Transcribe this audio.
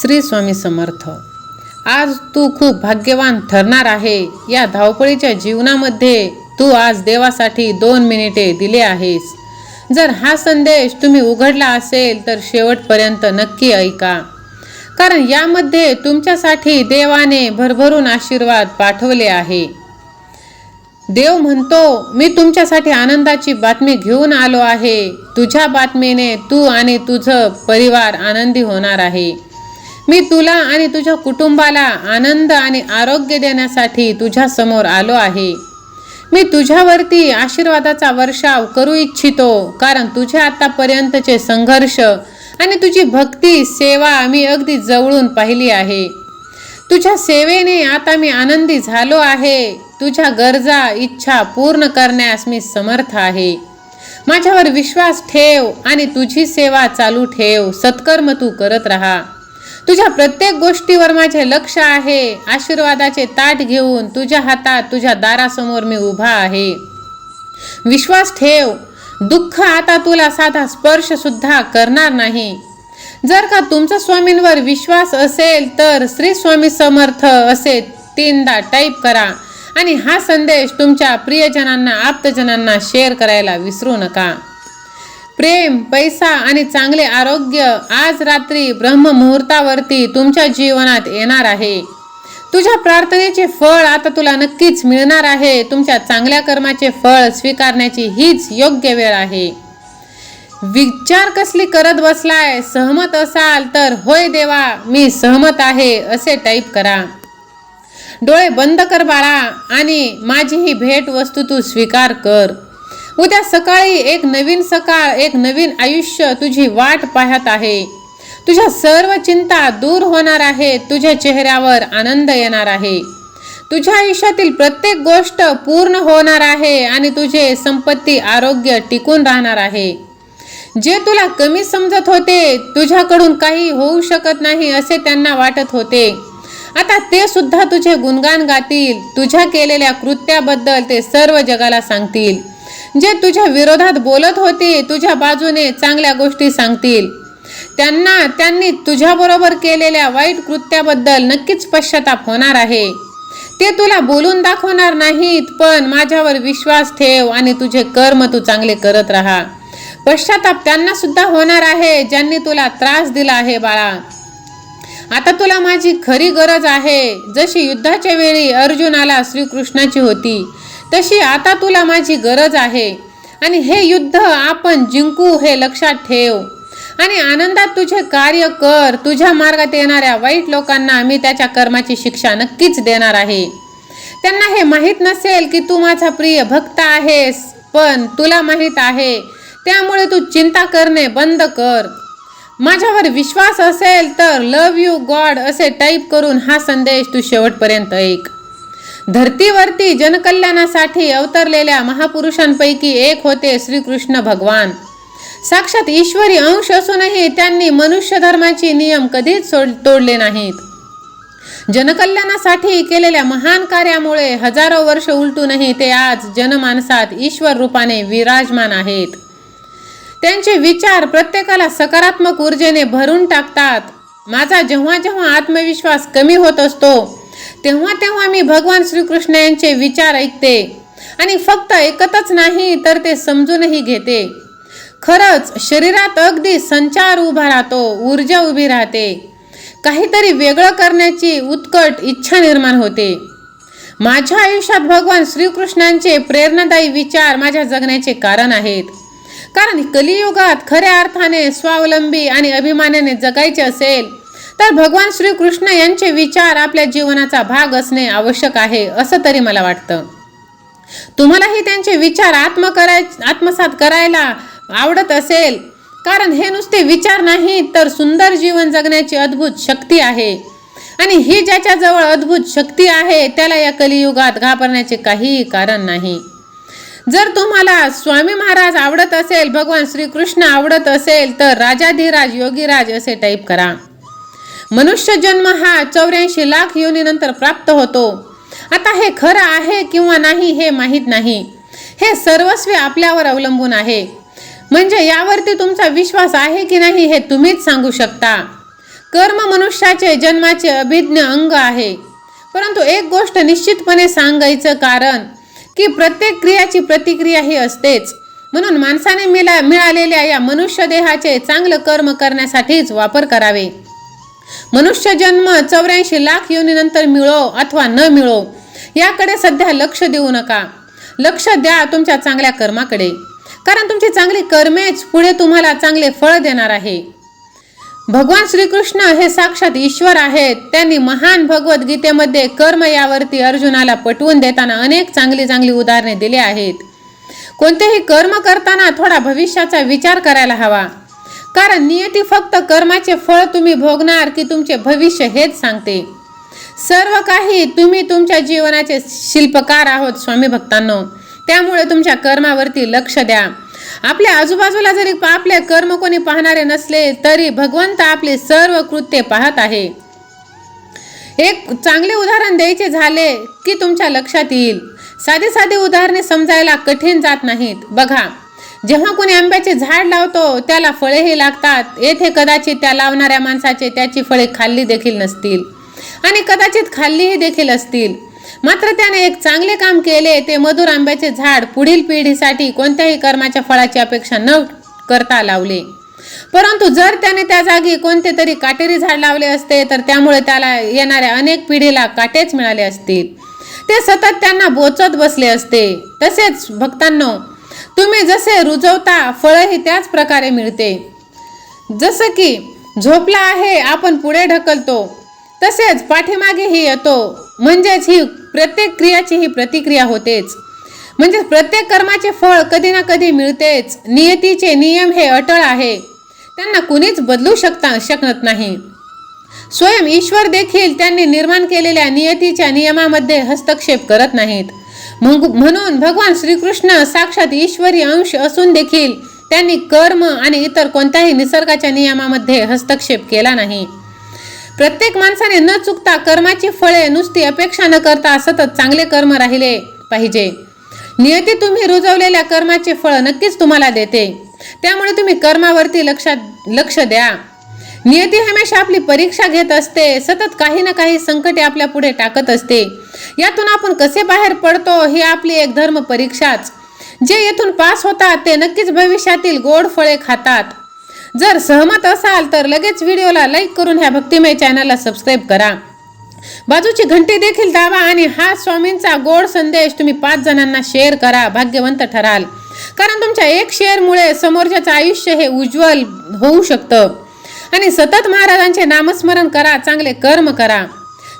श्री स्वामी समर्थ. आज तू खूप भाग्यवान ठरणार आहे. या धावपळीच्या जीवनामध्ये तू आज देवासाठी दोन मिनिटे दिले आहेस. जर हा संदेश तुम्ही उघडला असेल तर शेवटपर्यंत नक्की ऐका. कारण यामध्ये तुमच्यासाठी देवाने भरभरून आशीर्वाद पाठवले आहे. देव म्हणतो मी तुमच्यासाठी आनंदाची बातमी घेऊन आलो आहे. तुझ्या बातमीने तू आणि तुझं परिवार आनंदी होणार आहे. मी तुला आणि तुझ्या कुटुंबाला आनंद आणि आरोग्य देण्यासाठी तुझ्यासमोर आलो आहे. मी तुझ्यावरती आशीर्वादाचा वर्षाव करू इच्छितो कारण तुझे आतापर्यंतचे संघर्ष आणि तुझी भक्ती सेवा मी अगदी जवळून पाहिली आहे. तुझ्या सेवेने आता मी आनंदी झालो आहे. तुझ्या गरजा इच्छा पूर्ण करण्यास मी समर्थ आहे. माझ्यावर विश्वास ठेव आणि तुझी सेवा चालू ठेव. सत्कर्म तू करत राहा. तुझ्या प्रत्येक गोष्टीवर माझे लक्ष आहे. आशीर्वादाचे ताट घेऊन तुझ्या हातात तुझ्या दारासमोर मी उभा आहे. विश्वास ठेव. दुःख आता तुला साधा स्पर्श सुद्धा करणार नाही. जर का तुमचा स्वामींवर विश्वास असेल तर श्री स्वामी समर्थ असे तीनदा टाईप करा आणि हा संदेश तुमच्या प्रियजनांना आप्तजनांना शेअर करायला विसरू नका. प्रेम पैसा आणि चांगले आरोग्य आज रात्री ब्रह्म मुहूर्तावरती तुमच्या जीवनात येणार आहे. तुझ्या प्रार्थनेचे फळ आता तुला नक्कीच मिळणार आहे. तुमच्या चांगल्या कर्माचे फळ स्वीकारण्याची हीच योग्य वेळ आहे. विचार कसली करत बसलाय? सहमत असाल तर होय देवा मी सहमत आहे असे टाईप करा. डोळे बंद कर बाळा आणि माझी ही भेट वस्तू तू स्वीकार कर. उद्या सकाळी एक नवीन सकाळ एक नवीन आयुष्य तुझी वाट पाहत आहे. तुझ्या सर्व चिंता दूर होणार आहे. तुझ्या चेहऱ्यावर आनंद येणार आहे. तुझ्या आयुष्यातील प्रत्येक गोष्ट पूर्ण होणार आहे आणि तुझे संपत्ती आरोग्य टिकून राहणार आहे. जे तुला कमी समजत होते तुझ्याकडून काही होऊ शकत नाही असे त्यांना वाटत होते. आता ते सुद्धा तुझे गुणगान गातील तुझ्या केलेल्या कृत्याबद्दल ते सर्व जगाला सांगतील. जे तुझ्या विरोधात बोलत होते तुझ्या बाजूने चांगल्या गोष्टी सांगतील. त्यांना त्यांनी तुझ्याबरोबर केलेल्या वाईट कृत्याबद्दल नक्कीच पश्चाताप होणार आहे. ते तुला बोलून दाखवणार नाहीत पण माझ्यावर विश्वास ठेव आणि तुझे कर्म तू चांगले करत राहा. पश्चाताप त्यांना सुद्धा होणार आहे ज्यांनी तुला त्रास दिला आहे बाळा. आता तुला माझी खरी गरज आहे. जशी युद्धाच्या वेळी अर्जुनाला श्रीकृष्णाची होती तशी आता तुला माझी गरज आहे. आणि हे युद्ध आपण जिंकू हे लक्षात ठेव. आणि आनंदात तुझे कार्य कर. तुझ्या मार्गात येणाऱ्या वाईट लोकांना मी त्याच्या कर्माची शिक्षा नक्कीच देणार आहे. त्यांना हे माहीत नसेल की तू माझा प्रिय भक्त आहेस पण तुला माहीत आहे त्यामुळे तू चिंता करणे बंद कर. माझ्यावर विश्वास असेल तर लव यू गॉड असे टाईप करून हा संदेश तू शेवटपर्यंत ऐक. धरतीवरती जनकल्याणासाठी अवतरलेल्या महापुरुषांपैकी एक होते श्रीकृष्ण भगवान. साक्षात ईश्वरी अंश असूनही त्यांनी मनुष्य धर्माचे नियम कधीच सोड तोडले नाहीत. जनकल्याणासाठी केलेल्या महान कार्यामुळे हजारो वर्ष उलटूनही ते आज जनमानसात ईश्वर रूपाने विराजमान आहेत. त्यांचे विचार प्रत्येकाला सकारात्मक ऊर्जेने भरून टाकतात. माझा जेव्हा जेव्हा आत्मविश्वास कमी होत असतो तेव्हा तेव्हा मी भगवान श्रीकृष्ण यांचे विचार ऐकते आणि फक्त ऐकतच नाही तर ते समजूनही घेते. खरंच शरीरात अगदी संचार उभा राहतो ऊर्जा उभी राहते. काहीतरी वेगळं करण्याची उत्कट इच्छा निर्माण होते. माझ्या आयुष्यात भगवान श्रीकृष्णांचे प्रेरणादायी विचार माझ्या जगण्याचे कारण आहेत. कारण कलियुगात खऱ्या अर्थाने स्वावलंबी आणि अभिमानाने जगायचे असेल तर भगवान श्रीकृष्ण यांचे विचार आपल्या जीवनाचा भाग असणे आवश्यक आहे असं तरी मला वाटतं. तुम्हालाही त्यांचे विचार आत्म कराय आत्मसात करायला आवडत असेल. कारण हे नुसते विचार नाही तर सुंदर जीवन जगण्याची अद्भुत शक्ती आहे. आणि ही ज्याच्याजवळ अद्भुत शक्ती आहे त्याला या कलियुगात घाबरण्याचे काहीही कारण नाही. जर तुम्हाला स्वामी महाराज आवडत असेल भगवान श्रीकृष्ण आवडत असेल तर राजाधिराज योगीराज असे टाईप करा. मनुष्य जन्म हा चौऱ्याऐंशी लाख योनीनंतर प्राप्त होतो. आता हे खरं आहे किंवा नाही हे माहीत नाही. हे सर्वस्वी आपल्यावर अवलंबून आहे. म्हणजे यावरती तुमचा विश्वास आहे की नाही हे तुम्हीच सांगू शकता. कर्म मनुष्याचे जन्माचे अभिज्ञ अंग आहे. परंतु एक गोष्ट निश्चितपणे सांगायचं कारण की प्रत्येक क्रियाची प्रतिक्रिया ही असतेच. म्हणून माणसाने मिळा मिळालेल्या या मनुष्य देहाचे चांगलं कर्म करण्यासाठीच वापर करावे. मनुष्य जन्म चौऱ्याऐंशी लाख योनीनंतर मिळो अथवा न मिळो याकडे सध्या लक्ष देऊ नका. लक्ष द्या तुमच्या चांगल्या कर्माकडे. कारण तुमची चांगली कर्मेच पुढे तुम्हाला चांगले फळ देणार आहे. भगवान श्रीकृष्ण हे साक्षात ईश्वर आहेत. त्यांनी महान भगवद्गीतेमध्ये कर्म यावरती अर्जुनाला पटवून देताना अनेक चांगली चांगली उदाहरणे दिली आहेत. कोणतेही कर्म करताना थोडा भविष्याचा विचार करायला हवा. कारण नियती फक्त कर्माचे फळ तुम्ही भोगणार की तुमचे भविष्य हेच सांगते. सर्व काही तुम्ही तुमच्या जीवनाचे शिल्पकार आहोत स्वामी भक्तांनो. त्यामुळे तुमच्या कर्मावरती लक्ष द्या. आपल्या आजूबाजूला जरी आपले कर्म कोणी पाहणारे नसले तरी भगवंत आपले सर्व कृत्य पाहत आहे. एक चांगले उदाहरण द्यायचे झाले की तुमच्या लक्षात येईल. साधी साधी उदाहरणे समजायला कठीण जात नाहीत. बघा जेव्हा कोणी आंब्याचे झाड लावतो त्याला फळेही लागतात. येथे कदाचित त्या लावणाऱ्या माणसाचे त्याची फळे खाल्ली देखील नसतील. आणि कदाचित खाल्लीही देखील असतील. मात्र त्याने एक चांगले काम केले ते मधुर आंब्याचे झाड पुढील पिढीसाठी कोणत्याही कर्माच्या फळाची अपेक्षा न करता लावले. परंतु जर त्याने त्या जागी कोणते तरी काटेरी झाड लावले असते तर त्यामुळे त्याला येणाऱ्या अनेक पिढीला काटेच मिळाले असतील. ते सतत त्यांना बोचत बसले असते. तसेच भक्तांनो तुम्ही जसे रुजवता फळही त्याच प्रकारे मिळते. जसं की झोपला आहे आपण पुढे ढकलतो तसेच पाठीमागेही येतो. म्हणजेच ही प्रत्येक क्रियाची ही प्रतिक्रिया होतेच. म्हणजे प्रत्येक कर्माचे फळ कधी ना कधी मिळतेच. नियतीचे नियम हे अटळ आहे. त्यांना कुणीच बदलू शकता शकत नाही. स्वयं ईश्वर देखील त्यांनी निर्माण केलेल्या नियतीच्या नियमामध्ये हस्तक्षेप करत नाहीत. मग- म्हणून भगवान श्रीकृष्ण साक्षात ईश्वरी अंश असून देखील त्यांनी कर्म आणि इतर कोणत्याही निसर्गाच्या नियमामध्ये हस्तक्षेप केला नाही. प्रत्येक माणसाने न चुकता कर्माची फळे नुसती अपेक्षा न करता सतत चांगले कर्म राहिले पाहिजे. नियती तुम्ही रुजवलेल्या कर्माचे फळ नक्कीच तुम्हाला देते. त्यामुळे तुम्ही कर्मावरती लक्षात लक्ष द्या. नियती हमेशा आपली परीक्षा घेत असते. सतत काही ना काही संकटे आपल्या पुढे टाकत असते. यातून आपण कसे बाहेर पडतो ही आपली एक धर्म परीक्षाच. जे येथून पास होतात ते नक्कीच भविष्यातील गोड फळे खातात. जर सहमत असाल तर लगेच व्हिडिओला लाईक करून ह्या भक्तिमय चॅनलला सबस्क्राईब करा. बाजूची घंटी देखील दावा आणि हा स्वामींचा गोड संदेश तुम्ही पाच जणांना शेअर करा भाग्यवंत ठराल. कारण तुमच्या एक शेअरमुळे समोरच्याचं आयुष्य हे उज्ज्वल होऊ शकतं. आणि सतत महाराजांचे नामस्मरण करा चांगले कर्म करा.